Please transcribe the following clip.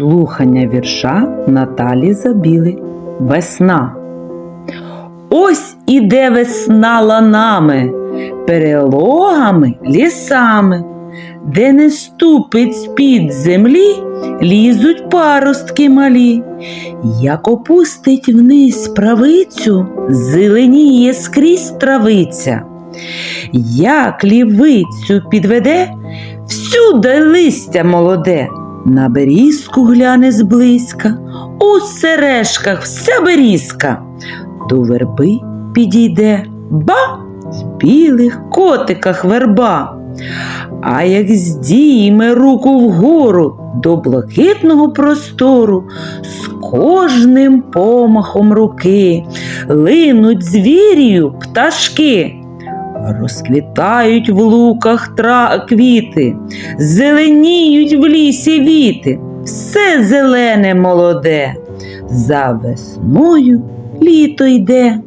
Слухання вірша Наталі Забіли. Весна. Ось іде весна ланами, перелогами лісами, де не ступить з-під землі, лізуть паростки малі. Як опустить вниз правицю, зеленіє скрізь травиця. Як лівицю підведе, всюди листя молоде, на берізку гляне зблизька, у сережках вся берізка, до верби підійде, ба в білих котиках верба. А як здійме руку вгору до блакитного простору, з кожним помахом руки линуть звірію пташки. Розквітають в луках тра квіти, зеленіють в лісі віти, все зелене молоде, за весною літо йде.